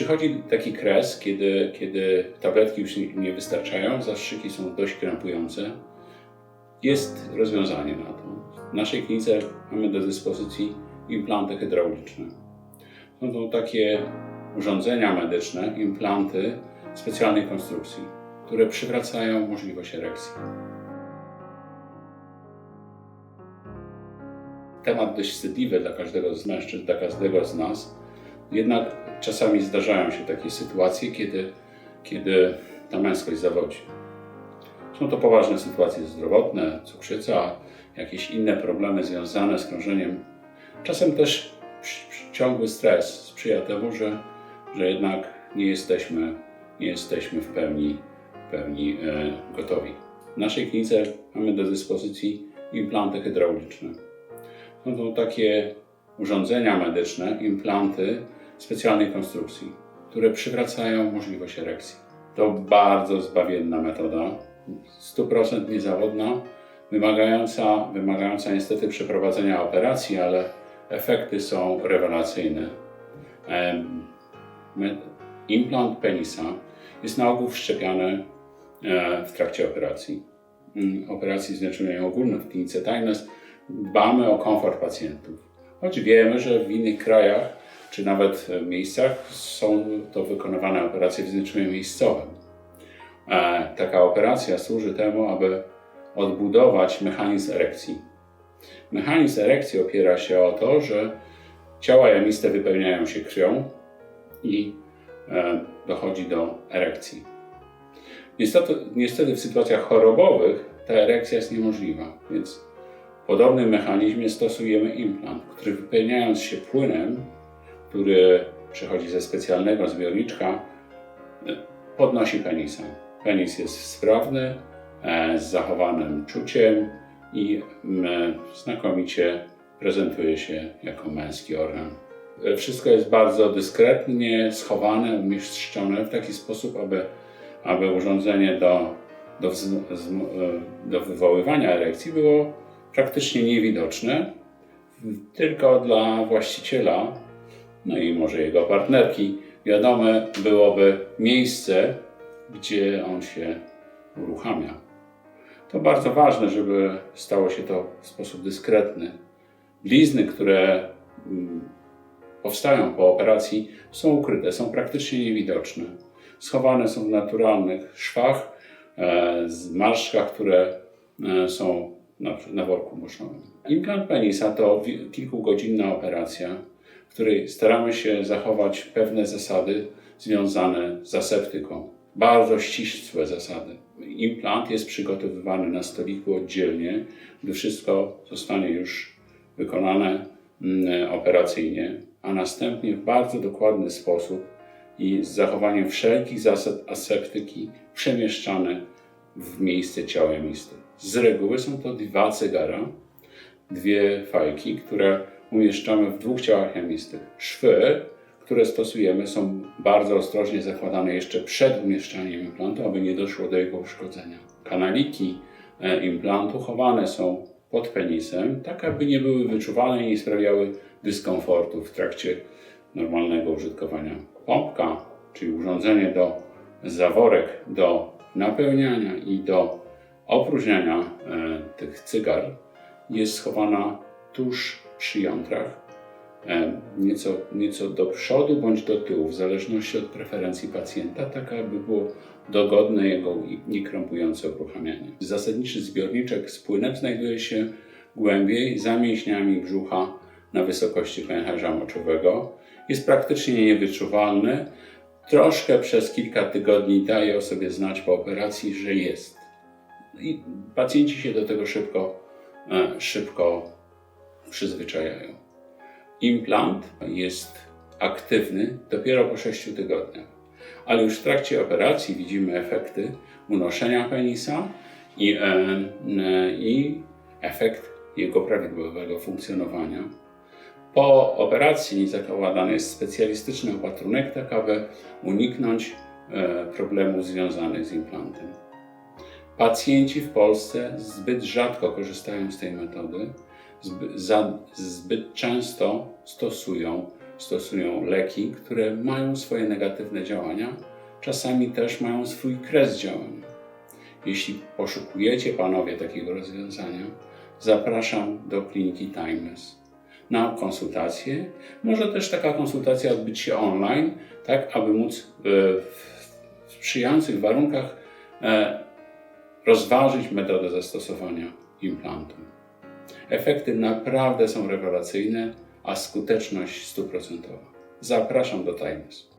Przychodzi taki kres, kiedy, kiedy tabletki już nie- wystarczają, zastrzyki są dość krępujące. Jest rozwiązanie na to. W naszej klinice mamy do dyspozycji implanty hydrauliczne. Są to takie urządzenia medyczne, implanty specjalnej konstrukcji, które przywracają możliwość erekcji. Temat dość wstydliwy dla każdego z mężczyzn, dla każdego z nas. Jednak czasami zdarzają się takie sytuacje, kiedy, kiedy ta męskość zawodzi. Są to poważne sytuacje zdrowotne, cukrzyca, jakieś inne problemy związane z krążeniem. Czasem też ciągły stres sprzyja temu, że, że jednak nie jesteśmy, nie jesteśmy w pełni, w pełni e, gotowi. W naszej klinice mamy do dyspozycji implanty hydrauliczne. Są to takie urządzenia medyczne, implanty specjalnej konstrukcji, które przywracają możliwość erekcji. To bardzo zbawienna metoda, 100% niezawodna, wymagająca, wymagająca niestety przeprowadzenia operacji, ale efekty są rewelacyjne. Implant penisa jest na ogół wszczepiany e, w trakcie operacji. Mm, Operacji zwiększenia ogólnych w klinice Timeless dbamy o komfort pacjentów. Choć wiemy, że w innych krajach czy nawet e, miejscach są to wykonywane operacje w znieczeniu miejscowym. E, Taka operacja służy temu, aby odbudować mechanizm erekcji. Mechanizm erekcji opiera się o to, że ciała jamiste wypełniają się krwią i e, dochodzi do erekcji. Niestety, niestety w sytuacjach chorobowych ta erekcja jest niemożliwa, więc w podobnym mechanizmie stosujemy implant, który wypełniając się płynem, który przychodzi ze specjalnego zbiorniczka, podnosi penisa. Penis jest sprawny, e, z zachowanym czuciem i znakomicie prezentuje się jako męski organ. E, Wszystko jest bardzo dyskretnie schowane, umieszczone w taki sposób, aby, aby urządzenie do, do, e, do wywoływania erekcji było praktycznie niewidoczne, tylko dla właściciela, no i może jego partnerki, wiadome byłoby miejsce, gdzie on się uruchamia. To bardzo ważne, żeby stało się to w sposób dyskretny. Blizny, które mm, powstają po operacji, są ukryte, są praktycznie niewidoczne. Schowane są w naturalnych szwach, e, zmarszczkach, które e, są na, na worku moszowym. Implant penisa to kilkugodzinna operacja, w której staramy się zachować pewne zasady związane z aseptyką. Bardzo ścisłe zasady. Implant jest przygotowywany na stoliku oddzielnie, gdy wszystko zostanie już wykonane mm, operacyjnie, a następnie w bardzo dokładny sposób i z zachowaniem wszelkich zasad aseptyki przemieszczane w miejsce ciała jamiste. Z reguły są to dwa cygara, dwie fajki, które umieszczamy w dwóch ciałach jamistych. Szwy, które stosujemy, są bardzo ostrożnie zakładane jeszcze przed umieszczaniem implantu, aby nie doszło do jego uszkodzenia. Kanaliki e, implantu chowane są pod penisem, tak aby nie były wyczuwalne i nie sprawiały dyskomfortu w trakcie normalnego użytkowania. Pompka, czyli urządzenie do zaworek do napełniania i do opróżniania e, tych cygar, jest schowana tuż przy jądrach, e, nieco, nieco do przodu bądź do tyłu, w zależności od preferencji pacjenta, tak aby było dogodne jego i niekrępujące uruchamianie. Zasadniczy zbiorniczek z płynem znajduje się głębiej za mięśniami brzucha na wysokości pęcherza moczowego. Jest praktycznie niewyczuwalny. Troszkę przez kilka tygodni daje o sobie znać po operacji, że jest. I pacjenci się do tego szybko, e, szybko przyzwyczajają. Implant jest aktywny dopiero po 6 tygodniach, ale już w trakcie operacji widzimy efekty unoszenia penisa i, e, i efekt jego prawidłowego funkcjonowania. Po operacji zakładany jest specjalistyczny opatrunek, tak aby uniknąć e, problemów związanych z implantem. Pacjenci w Polsce zbyt rzadko korzystają z tej metody, zbyt, często stosują stosują leki, które mają swoje negatywne działania, czasami też mają swój kres działania. Jeśli poszukujecie panowie takiego rozwiązania, zapraszam do kliniki Timeless na konsultację. Może też taka konsultacja odbyć się online, tak aby móc e, w sprzyjających warunkach e, rozważyć metodę zastosowania implantu. Efekty naprawdę są rewelacyjne, a skuteczność stuprocentowa. Zapraszam do Timeless.